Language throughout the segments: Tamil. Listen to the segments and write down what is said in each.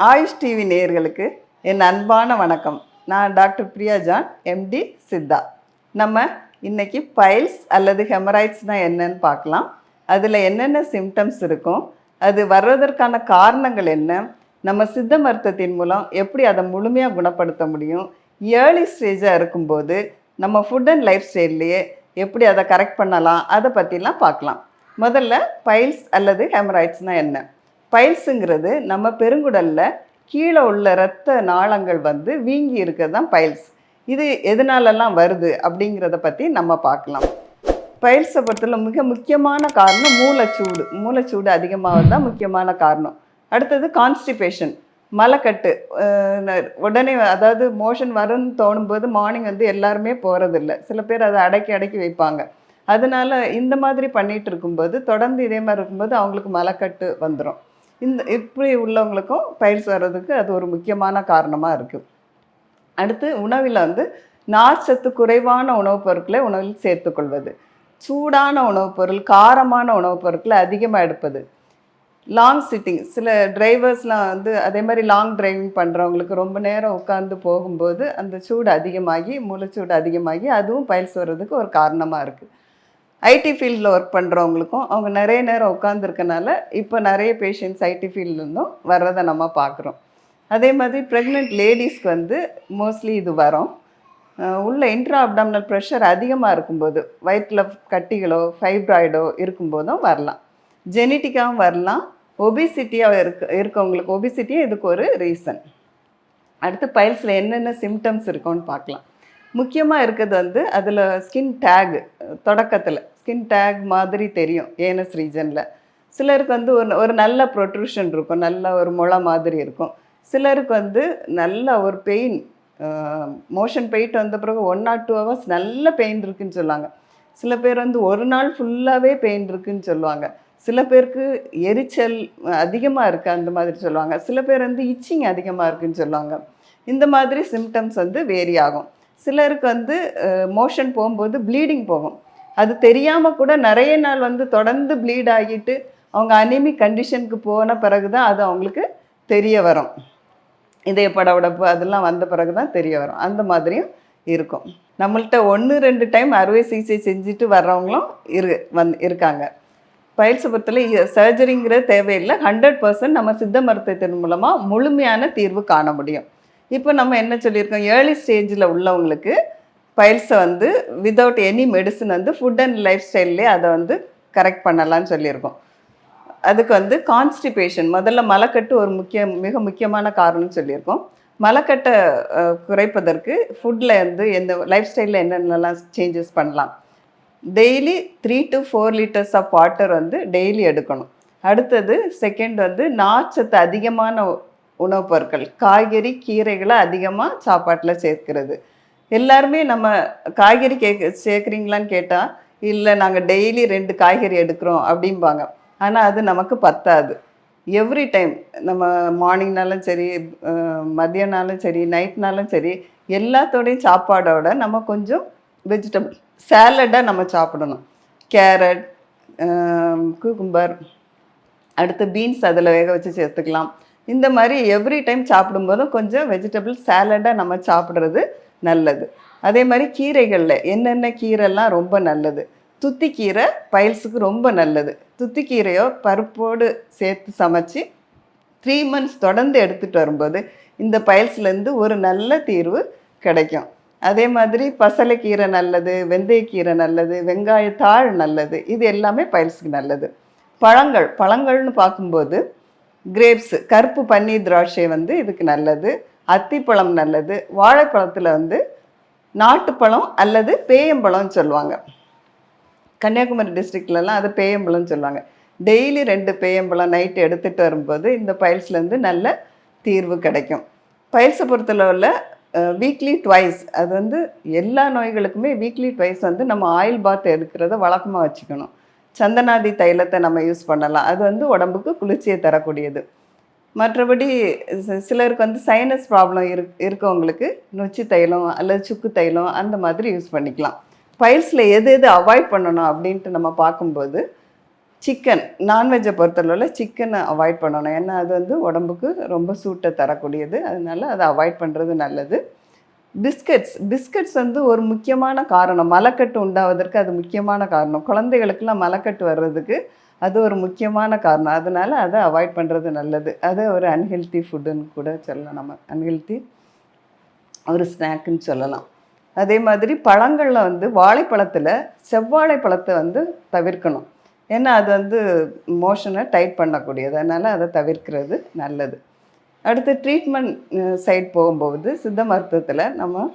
ஆயுஷ் டிவி நேயர்களுக்கு என் அன்பான வணக்கம். நான் doctor Priya John MD Siddha. நம்ம இன்னைக்கு பைல்ஸ் அல்லது ஹெமராய்ட்ஸ்னால் என்னன்னு பார்க்கலாம். அதில் என்னென்ன சிம்டம்ஸ் இருக்கும்? அது வர்றதற்கான காரணங்கள் என்ன? நம்ம சித்த மருத்துவத்தின் மூலம் எப்படி அதை முழுமையாக குணப்படுத்த முடியும்? ஏர்லி ஸ்டேஜாக இருக்கும்போது நம்ம ஃபுட் அண்ட் லைஃப் ஸ்டைல்லையே எப்படி அதை கரெக்ட் பண்ணலாம்? அதை பற்றிலாம் பார்க்கலாம். முதல்ல பைல்ஸ் அல்லது ஹெமராய்ட்ஸ்னால் என்ன? பைல்ஸுங்கிறது நம்ம பெருங்குடலில் கீழே உள்ள இரத்த நாளங்கள் வந்து வீங்கி இருக்கிறது தான் பைல்ஸ். இது எதனாலெல்லாம் வருது அப்படிங்கிறத பற்றி நம்ம பார்க்கலாம். பைல்ஸை பொறுத்தவரை மிக முக்கியமான காரணம் மூளைச்சூடு. மூளைச்சூடு அதிகமாக தான் முக்கியமான காரணம். அடுத்தது கான்ஸ்டிபேஷன் மலைக்கட்டு. உடனே அதாவது மோஷன் வரும்னு தோணும்போது மார்னிங் வந்து எல்லாருமே போகிறதில்ல சில பேர் அதை அடக்கி அடக்கி வைப்பாங்க. அதனால இந்த மாதிரி பண்ணிகிட்டு இருக்கும்போது தொடர்ந்து இதே மாதிரி இருக்கும்போது அவங்களுக்கு மலைக்கட்டு வந்துடும் இந்த இப்படி உள்ளவங்களுக்கும் பயிர்ஸ் வர்றதுக்கு அது ஒரு முக்கியமான காரணமாக இருக்குது அடுத்து உணவில் வந்து நார்ச்சத்து குறைவான உணவுப் பொருட்களை உணவில் சேர்த்துக்கொள்வது சூடான உணவுப் பொருள் காரமான உணவுப் பொருட்களை அதிகமாக எடுப்பது. லாங் சிட்டிங் சில டிரைவர்ஸ்லாம் வந்து அதே மாதிரி லாங் டிரைவிங் பண்ணுறவங்களுக்கு ரொம்ப நேரம் உட்காந்து போகும்போது அந்த சூடு அதிகமாகி மூளைச்சூடு அதிகமாகி அதுவும் பயில்ஸ் வர்றதுக்கு ஒரு காரணமாக இருக்குது ஐடி ஃபீல்டில் ஒர்க் பண்ணுறவங்களுக்கும் அவங்க நிறைய நேரம் உட்காந்துருக்கனால இப்போ நிறைய பேஷண்ட்ஸ் ஐடி ஃபீல்ட்லேருந்தும் வர்றதை நம்ம பார்க்குறோம். அதே மாதிரி ப்ரெக்னென்ட் லேடிஸ்க்கு வந்து மோஸ்ட்லி இது வரும். உள்ள இன்ட்ரா அப்டாமினல் ப்ரெஷர் அதிகமாக இருக்கும்போது வயிற்றில் கட்டிகளோ ஃபைப்ராய்டோ இருக்கும்போதும் வரலாம். ஜெனட்டிக்காகவும் வரலாம். ஒபிசிட்டியாக இருக்க இருக்கவங்களுக்கு ஒபிசிட்டியும் இதுக்கு ஒரு ரீசன் அடுத்து பைல்ஸில் என்னென்ன சிம்டம்ஸ் இருக்கும்னு பார்க்கலாம். முக்கியமாக இருக்கிறது வந்து அதில் ஸ்கின் டேகு தொடக்கத்தில். ஸ்கின் டேக் மாதிரி தெரியும் ஏனஸ் ரீஜனில் சிலருக்கு வந்து ஒரு ஒரு நல்ல ப்ரொட்ரூஷன் இருக்கும் நல்ல ஒரு முளை மாதிரி இருக்கும். சிலருக்கு வந்து நல்ல ஒரு பெயின் மோஷன் போயிட்டு வந்த பிறகு ஒன் ஆர் டூ ஹவர்ஸ் நல்ல பெயின் இருக்குன்னு சொல்லுவாங்க. சில பேர் வந்து ஒரு நாள் ஃபுல்லாகவே பெயின் இருக்குன்னு சொல்லுவாங்க. சில பேருக்கு எரிச்சல் அதிகமாக இருக்குது அந்த மாதிரி சொல்லுவாங்க. சில பேர் வந்து இச்சிங் அதிகமாக இருக்குன்னு சொல்லுவாங்க. இந்த மாதிரி சிம்டம்ஸ் வந்து வேரி ஆகும். சிலருக்கு வந்து மோஷன் போகும்போது ப்ளீடிங் போகும். அது தெரியாமல் கூட நிறைய நாள் வந்து தொடர்ந்து ப்ளீட் ஆகிட்டு அவங்க அனிமிக் கண்டிஷனுக்கு போன பிறகு தான் அது அவங்களுக்கு தெரிய வரும். இதய படபடப்பு அதெல்லாம் வந்த பிறகு தான் தெரிய வரும். அந்த மாதிரியும் இருக்கும். நம்மள்ட்ட ஒன்று ரெண்டு டைம் அறுவை சிகிச்சை செஞ்சுட்டு வர்றவங்களும் இரு வந் இருக்காங்க. பயிற்சி பொறுத்தவரை சர்ஜரிங்கிறது தேவையில்லை. ஹண்ட்ரட் பர்சன்ட் நம்ம சித்த மருத்துவத்தின் மூலமாக முழுமையான தீர்வு காண முடியும். இப்போ நம்ம என்ன சொல்லியிருக்கோம்? ஏர்லி ஸ்டேஜில் உள்ளவங்களுக்கு பைல்ஸை வந்து விதவுட் எனி மெடிசன் வந்து ஃபுட் அண்ட் லைஃப் ஸ்டைல்லே அதை வந்து கரெக்ட் பண்ணலாம்னு சொல்லியிருக்கோம். அதுக்கு வந்து கான்ஸ்டிபேஷன் முதல்ல மலக்கட்டு ஒரு முக்கிய மிக முக்கியமான காரணம்னு சொல்லியிருக்கோம். மலக்கட்டை குறைப்பதற்கு ஃபுட்டில் வந்து எந்த லைஃப் ஸ்டைலில் என்னென்னலாம் சேஞ்சஸ் பண்ணலாம். Daily three to four litres of water வந்து டெய்லி எடுக்கணும். அடுத்தது செகண்ட் வந்து நார்ச்சத்து அதிகமான உணவுப் பொருட்கள் காய்கறி கீரைகளை அதிகமாக சாப்பாட்டில் சேர்க்கிறது. எல்லாருமே நம்ம காய்கறி கேட்க சேர்க்குறீங்களான்னு கேட்டால் இல்லை நாங்கள் டெய்லி ரெண்டு காய்கறி எடுக்கிறோம் அப்படிம்பாங்க. ஆனால் அது நமக்கு பத்தாது. எவ்ரி டைம் நம்ம மார்னிங்னாலும் சரி மதியம்னாலும் சரி நைட்னாலும் சரி எல்லாத்தோடையும் சாப்பாடோட நம்ம கொஞ்சம் வெஜிடபிள் சேலடாக நம்ம சாப்பிடணும். கேரட் குக்கும்பர் அடுத்து பீன்ஸ் அதில் வேக வச்சு சேர்த்துக்கலாம். இந்த மாதிரி எவ்ரி டைம் சாப்பிடும்போதும் கொஞ்சம் வெஜிடபிள் சேலடாக நம்ம சாப்பிட்றது நல்லது. அதே மாதிரி கீரைகளில் என்னென்ன கீரைலாம் ரொம்ப நல்லது? துத்திக்கீரை பயல்ஸுக்கு ரொம்ப நல்லது. துத்திக்கீரையோ பருப்போடு சேர்த்து சமைச்சு த்ரீ மந்த்ஸ் தொடர்ந்து எடுத்துகிட்டு வரும்போது இந்த பயல்ஸ்லேருந்து ஒரு நல்ல தீர்வு கிடைக்கும். அதே மாதிரி பசலைக்கீரை நல்லது வெந்தயக்கீரை நல்லது வெங்காயத்தாள் நல்லது இது எல்லாமே பயல்ஸுக்கு நல்லது. பழங்கள் பழங்கள்னு பார்க்கும்போது கிரேப்ஸு கருப்பு பன்னீர் திராட்சை வந்து இதுக்கு நல்லது. அத்திப்பழம் நல்லது. வாழைப்பழத்தில் வந்து நாட்டுப்பழம் அல்லது பேயம்பழம்னு சொல்லுவாங்க. கன்னியாகுமரி டிஸ்ட்ரிக்ட்லலாம் அது பேயம்பழம்னு சொல்லுவாங்க. டெய்லி ரெண்டு பேயம்பழம் நைட்டு எடுத்துகிட்டு வரும்போது இந்த பயில்ஸ்லேருந்து நல்ல தீர்வு கிடைக்கும். பயில்ஸை பொறுத்தளவில் வீக்லி ட்வைஸ் அது வந்து எல்லா நோய்களுக்குமே வீக்லி ட்வைஸ் வந்து நம்ம ஆயில் பாத் எடுக்கிறத வழக்கமாக வச்சுக்கணும். சந்தனாதி தைலத்தை நம்ம யூஸ் பண்ணலாம். அது வந்து உடம்புக்கு குளிர்ச்சியை தரக்கூடியது. மற்றபடி சிலருக்கு வந்து சைனஸ் ப்ராப்ளம் இரு இருக்கவங்களுக்கு நொச்சி தைலம் அல்லது சுக்கு தைலம் அந்த மாதிரி யூஸ் பண்ணிக்கலாம். பயிர்ஸில் எது எது அவாய்ட் பண்ணணும் அப்படின்ட்டு நம்ம பார்க்கும்போது சிக்கன் நான்வெஜ்ஜை பொறுத்தளவில் சிக்கனை அவாய்ட் பண்ணணும். ஏன்னா அது வந்து உடம்புக்கு ரொம்ப சூட்டை தரக்கூடியது. அதனால அதை அவாய்ட் பண்ணுறது நல்லது. பிஸ்கட்ஸ் பிஸ்கட்ஸ் வந்து ஒரு முக்கியமான காரணம். மலக்கட்டு உண்டாவதற்கு அது முக்கியமான காரணம். குழந்தைகளுக்கெல்லாம் மலக்கட்டு வர்றதுக்கு அது ஒரு முக்கியமான காரணம். அதனால அதை அவாய்ட் பண்ணுறது நல்லது. அது ஒரு அன்ஹெல்த்தி ஃபுட்டுன்னு கூட சொல்லலாம் நம்ம. அன்ஹெல்த்தி ஒரு ஸ்நாக்குன்னு சொல்லலாம். அதே மாதிரி பழங்களில் வந்து வாழைப்பழத்தில் செவ்வாழை பழத்தை வந்து தவிர்க்கணும். ஏன்னா அது வந்து மோஷனை டைட் பண்ணக்கூடியது. அதனால் அதை தவிர்க்கிறது நல்லது. அடுத்து ட்ரீட்மெண்ட் சைட் போகும்போது சித்த மருத்துவத்தில் நம்ம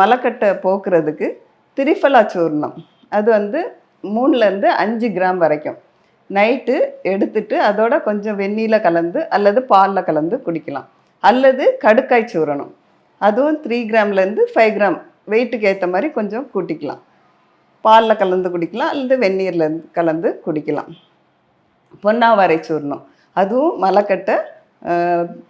மலக்கட்டை போக்குறதுக்கு திரிஃபலா சூர்ணம் அது வந்து மூணுலேருந்து அஞ்சு கிராம் வரைக்கும். நைட்டு எடுத்துட்டு அதோட கொஞ்சம் வெந்நீரில் கலந்து அல்லது பாலில் கலந்து குடிக்கலாம். அல்லது கடுக்காய் சூரணம் அதுவும் த்ரீ கிராம்லேருந்து ஃபைவ் கிராம். வெயிட்டுக்கு ஏற்ற மாதிரி கொஞ்சம் கூட்டிக்கலாம். பாலில் கலந்து குடிக்கலாம். அல்லது வெந்நீரில் கலந்து குடிக்கலாம். பொன்னாவரை சூர்ணம் அதுவும் மலக்கட்டை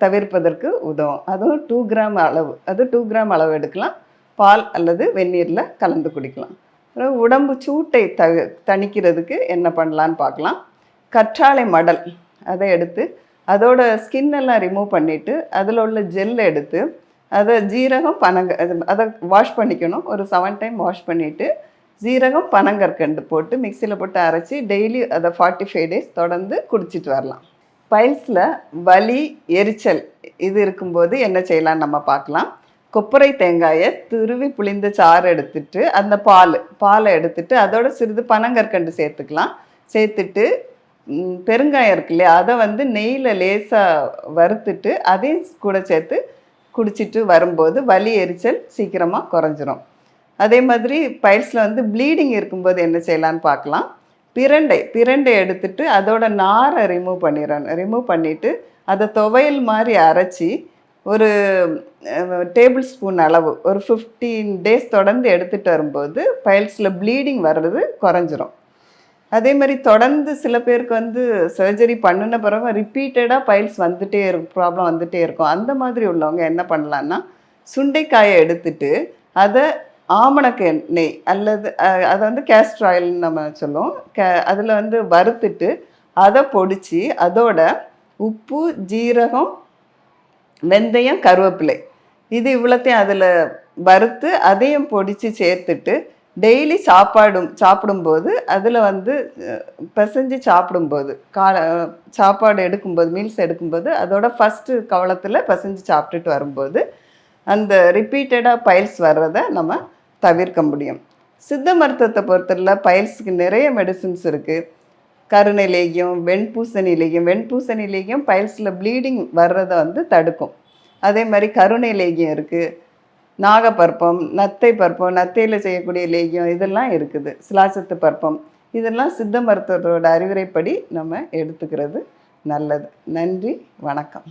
தவிர்ப்பதற்கு உதவும். அதுவும் டூ கிராம் அளவு. அது டூ கிராம் அளவு எடுக்கலாம். பால் அல்லது வெந்நீரில் கலந்து குடிக்கலாம். உடம்பு சூட்டை த தணிக்கிறதுக்கு என்ன பண்ணலான்னு பார்க்கலாம். கற்றாழை மடல் அதை எடுத்து அதோட ஸ்கின் எல்லாம் ரிமூவ் பண்ணிவிட்டு அதில் உள்ள ஜெல் எடுத்து அதை ஜீரகம் பனங்க அது- அதை வாஷ் பண்ணிக்கணும். ஒரு செவன் டைம் வாஷ் பண்ணிவிட்டு ஜீரகம் பனங்கற்கண்டு போட்டு மிக்சியில் போட்டு அரைச்சி டெய்லி அதை ஃபார்ட்டி ஃபைவ் டேஸ் தொடர்ந்து குடிச்சிட்டு வரலாம். பைல்ஸில் வலி எரிச்சல் இது இருக்கும்போது என்ன செய்யலாம்னு நம்ம பார்க்கலாம். கொப்பரை தேங்காயை துருவி புளிந்த சாறு எடுத்துட்டு அந்த பால் பாலை எடுத்துட்டு அதோட சிறிது பனங்கற்கண்டு சேர்த்துக்கலாம். சேர்த்துட்டு பெருங்காயம் இருக்கு இல்லையா அதை வந்து நெய்யில் லேசாக வறுத்துட்டு அதையும் கூட சேர்த்து குடிச்சிட்டு வரும்போது வலி எரிச்சல் சீக்கிரமாக குறைஞ்சிரும். அதே மாதிரி பைல்ஸில் வந்து ப்ளீடிங் இருக்கும்போது என்ன செய்யலான்னு பார்க்கலாம். பிரண்டை பிரண்டை எடுத்துட்டு அதோட நாரை ரிமூவ் பண்ணிடணும் ரிமூவ் பண்ணிவிட்டு அதை துவையல் மாதிரி அரைச்சி ஒரு டேபிள் ஸ்பூன் அளவு ஒரு ஃபிஃப்டீன் டேஸ் தொடர்ந்து எடுத்துகிட்டு வரும்போது பைல்ஸில் ப்ளீடிங் வர்றது குறைஞ்சிரும். அதே மாதிரி தொடர்ந்து சில பேருக்கு வந்து சர்ஜரி பண்ணின பிறகு ரிப்பீட்டடாக பைல்ஸ் வந்துகிட்டே இருக்கும் ப்ராப்ளம் வந்துட்டே இருக்கும். அந்த மாதிரி உள்ளவங்க என்ன பண்ணலான்னா சுண்டைக்காயை எடுத்துட்டு அதை ஆமணக்கு எண்ணெய் அல்லது அதை வந்து கேஸ்டர் ஆயில்னு நம்ம சொல்லுவோம். கே அதில் வந்து வறுத்துட்டு அதை பொடிச்சு அதோட உப்பு ஜீரகம் வெந்தயம் கருவேப்பிலை. இது இவ்வளோத்தையும் அதில் வறுத்து அதையும் பொடித்து சேர்த்துட்டு டெய்லி சாப்பாடும் சாப்பிடும்போது அதில் வந்து பிசைஞ்சு சாப்பிடும்போது கா சாப்பாடு எடுக்கும்போது மீல்ஸ் எடுக்கும்போது அதோட ஃபஸ்ட்டு கவலத்தில் பிசைஞ்சு சாப்பிட்டுட்டு வரும்போது அந்த ரிப்பீட்டடாக பைல்ஸ் வர்றதை நம்ம தவிர்க்க முடியும். சித்த மருத்துவத்தை பொறுத்தவரையில் பைல்ஸுக்கு நிறைய மெடிசின்ஸ் இருக்குது கருணை வெண்பூசணிலேயும் வெண்பூசணிலேயும் வெண்பூசணி லேகியம் பைல்ஸில் ப்ளீடிங் வர்றதை வந்து தடுக்கும். அதே மாதிரி கருணை லேகியம் இருக்குது நாகப்பற்பம் நத்தை பற்பம் நத்தையில் செய்யக்கூடிய லேகியம் இதெல்லாம் இருக்குது. சிலாசத்து பற்பம் இதெல்லாம் சித்த மருத்துவரோட அறிவுரைப்படி நம்ம எடுத்துக்கிறது நல்லது. நன்றி வணக்கம்.